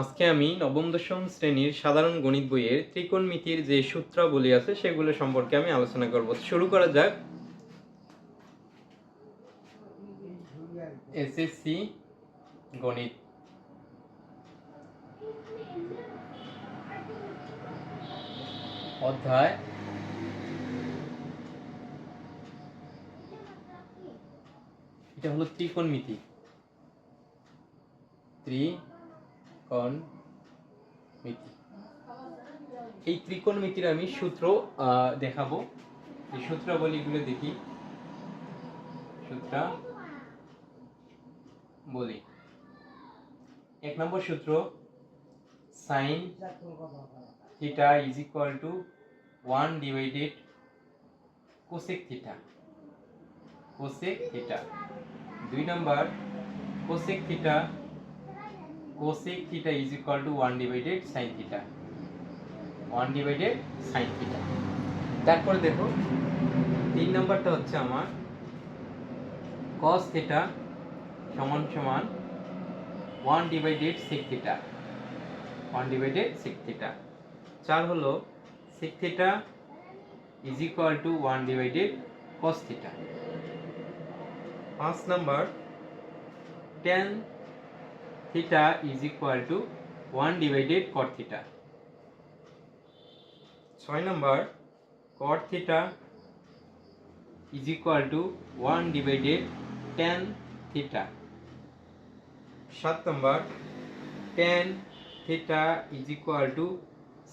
আজকে আমি নবম, দশম শ্রেণির সাধারণ গণিত বইয়ের ত্রিকোণমিতির যে সূত্রাবলী আছে, সেগুলো সম্পর্কে আমি আলোচনা করব। শুরু করা যাক। এসএসসি গণিত। অধ্যায় এটা হলো ত্রিকোণমিতি। ত্রিকোণমিতি এই ত্রিকোণমিতির আমি সূত্র দেখাবো। এই সূত্রাবলীগুলো দেখি। সূত্রা বলি। এক নম্বর সূত্র, sine theta is equal to one divided cosec theta. Cosec theta. দুই নম্বর, cosec theta cosec theta is equal to one divided sine theta one divided sine theta তারপরে দেখো, তিন নম্বরটা হচ্ছে আমার কস থিটা সমান সমান one divided sec theta one divided sec theta চার হলো sec theta is equal to one divided cos theta পাঁচ number tan theta is equal to one divided cot theta ছয় number cot theta is equal to one divided tan theta সাত number tan theta is equal to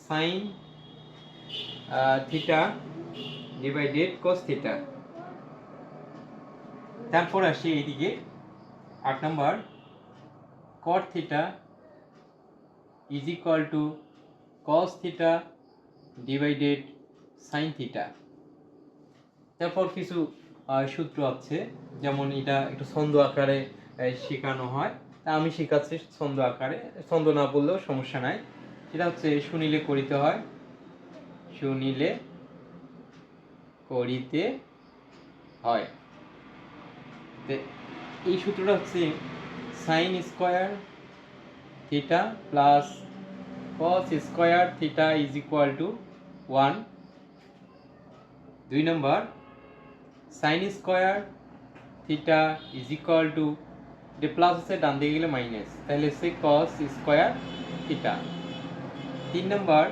sine theta divided cos theta তারপর আসি এইদিকে আট নম্বর cot theta is equal to cos theta divided sine theta তারপর কিছু সূত্র আছে, যেমন এটা একটু ছন্দ আকারে শেখানো হয়। তা আমি শেখাচ্ছি ছন্দ আকারে। ছন্দ না বললেও সমস্যা নাই। এটা হচ্ছে শুনিলে করিতে হয়। শুনিলে করিতে হয়। এই সূত্রটা হচ্ছে sine square theta plus cos square theta is equal to one দুই নম্বর sine square theta is equal to যে প্লাস আছে ডান দিকে গেলে মাইনাস তাহলে সে কস স্কোয়ার থিটা তিন নম্বর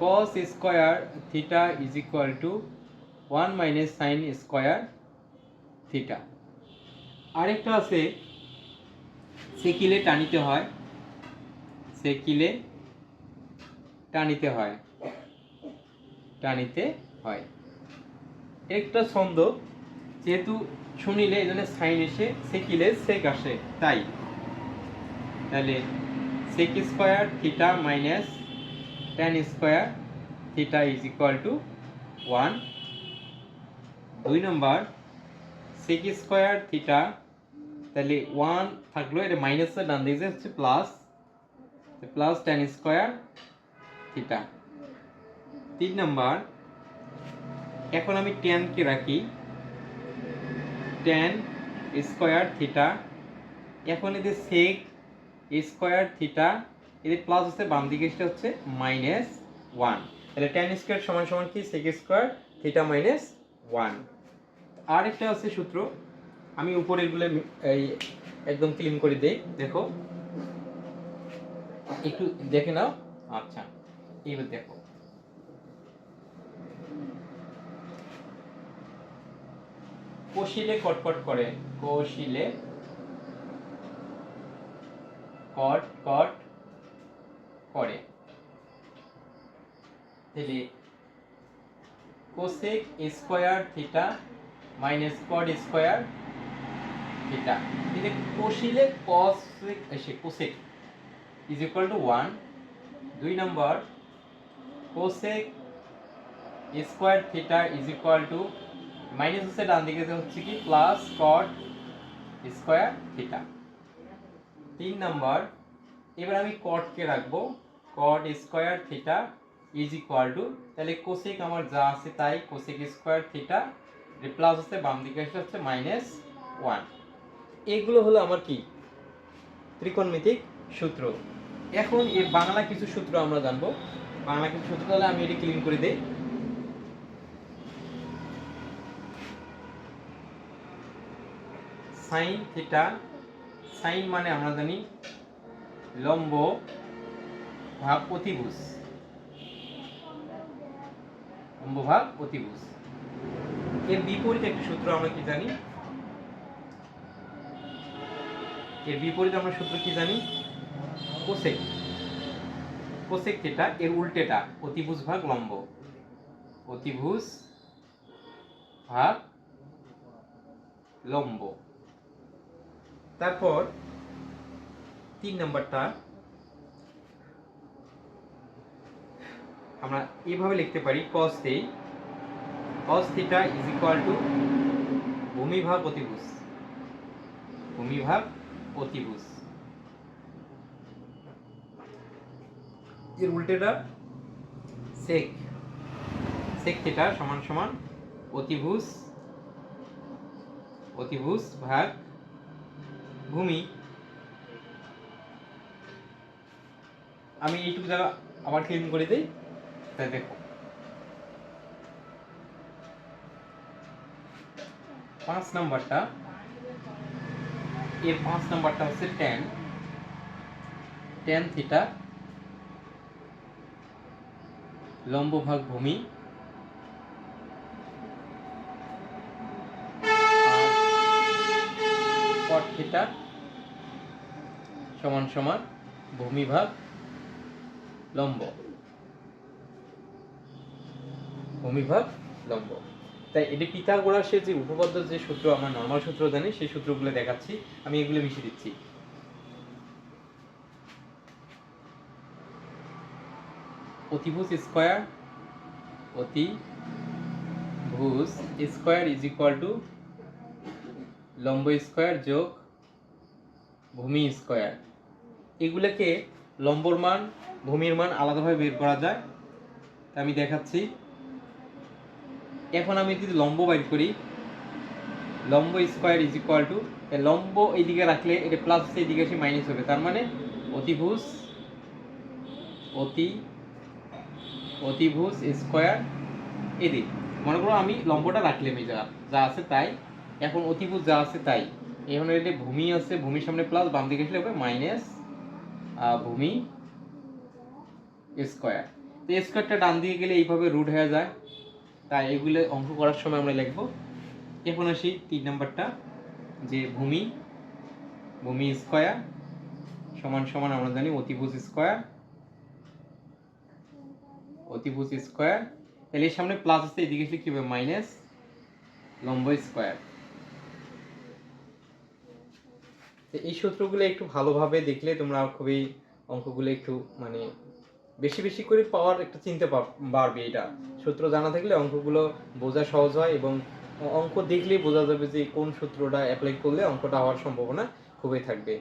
cos square theta is equal to one minus sine square theta আরেকটা আছে সেকিলে টানিতে হয়। সেকিলে টানিতে হয়। টানিতে হয়। একটা ছন্দ যেহেতু শুনিলে এই সাইন এসে সেকিলে সেক আসে, তাই। তাহলে sec square theta minus tan square theta is equal to one দুই নম্বর সেক স্কোয়ার থিটা তাহলে ওয়ান থাকল, এটা মাইনাসের ডান দিকে হচ্ছে plus plus tan square theta তিন নম্বর এখন আমি টেনকে রাখি। টেন স্কোয়ার থিটা এখন এদের সেক স্কোয়ার থিটা এদের প্লাস হচ্ছে বাম দিকে, সেটা হচ্ছে মাইনাস ওয়ান তাহলে টেন স্কোয়ার সমান সমান কি? Sec square theta minus one আর একটা আছে সূত্র আমি উপরেরগুলো এই একদম ক্লিন করে দেই। দেখো। একটু দেখে নাও। আচ্ছা এইবার দেখো। কোশিলে কটকট করে কোশিলে কট কট করে। তাহলে cosec square theta minus cot square theta তাহলে কোশিলে কসেক এসে cosec is equal to one দুই নম্বর cosec square theta is equal to minus হচ্ছে ডান দিকে হচ্ছে কি? প্লাস কট স্কোয়ার থিটা তিন নাম্বার এবার আমি কটকে রাখব। Cot square theta is equal to তাহলে কোসেক আমার যা আছে তাই কোসেক স্কোয়ার থিটা প্লাস হচ্ছে বাম দিকে হচ্ছে মাইনাস ওয়ান এগুলো হলো আমার কি? ত্রিকোণমিতিক সূত্র। এখন এর বাংলা কিছু সূত্র আমরা জানব। বাংলা কিছু সূত্র তাহলে আমি এটি ক্লিন করে দেই। সাইন থিটা সাইন মানে আমরা জানি লম্ব ভাগ অতিভুজ। লম্ব ভাগ অতিভুজ। এর বিপরীত একটি সূত্র আমরা কি জানি? এর বিপরীত আমরা সূত্র কি জানি? কোসেক। কোসেক থিটা এর উল্টেটা অতিভুজ ভাগ লম্ব। অতিভুজ ভাগ লম্ব। তারপর তিন নম্বরটা আমরা এভাবে লিখতে পারি cos থি cos theta is equal to ভূমি ভাগ অতিভুজ। ভূমি ভাগ অতিভুজ এর উল্টেটা? sec sec থিটা সমান সমান অতিভুজ অতিভুজ ভাগ ভূমি। আমি এইটুকু জায়গা আবার ক্লিন করে দিই। তাই দেখো। পাঁচ নাম্বারটা। এর পাঁচ নাম্বারটা হচ্ছে টেন টেন থিটা লম্ব ভাগ ভূমি কট থিটা সমান সমান ভূমি ভাগ লম্ব। ভূমি ভাগ লম্ব। তাই এটি পিথাগোরাসের যে উপপাদ্য, যে সূত্র, আমরা নর্মাল সূত্র জানি, সেই সূত্রগুলো দেখাচ্ছি, আমি এগুলো মিশিয়ে দিচ্ছি। অতিভুজ স্কোয়ার অতি ভুজ স্কোয়ার ইজ ইকুয়াল টু লম্ব স্কোয়ার যোগ ভূমি স্কোয়ার। এগুলোকে লম্বর মান, ভূমির মান আলাদাভাবে বের করা যায়। আমি দেখাচ্ছি। এখন আমি যদি লম্ব বাইর করি, লম্ব স্কোয়ার ইজ ইকুয়াল টু লম্ব এইদিকে রাখলে এটা প্লাস এইদিকে এসে মাইনাস হবে। তার মানে অতিভুজ, অতি, অতিভুজ স্কোয়ার এদিক। মনে করো আমি লম্বটা রাখলাম এই যা যা আছে তাই। এখন অতিভুজ যা আছে তাই। এখন এটা ভূমি আছে, ভূমির সামনে প্লাস বাম দিকে আসলে হবে মাইনাস ভূমি স্কোয়ার তো স্কোয়ারটা ডান দিকে গেলে এইভাবে রুট হয়ে যায়। তাই এগুলো অঙ্ক করার সময় আমরা লিখব এখন আসি তিন নাম্বারটা যে ভূমি ভূমি স্কোয়ার সমান সমান আমরা জানি অতিভুজ স্কোয়ার অতিভুজ স্কোয়ার। তাহলে এর সামনে প্লাস আছে, এদিকে আসলে কি হবে? মাইনাস লম্ব স্কোয়ার। এই সূত্রগুলো একটু ভালোভাবে দেখলে তোমরা খুবই অঙ্কগুলো একটু মানে বেশি বেশি করে পাওয়ার একটা চিনতে পারবে এটা। সূত্র জানা থাকলে অঙ্কগুলো বোঝা সহজ হয় এবং অঙ্ক দেখলেই বোঝা যাবে যে কোন সূত্রটা অ্যাপ্লাই করলে অঙ্কটা হওয়ার সম্ভাবনা খুবই থাকবে।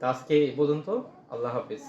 তা আজকে এ পর্যন্ত, আল্লাহ হাফিজ।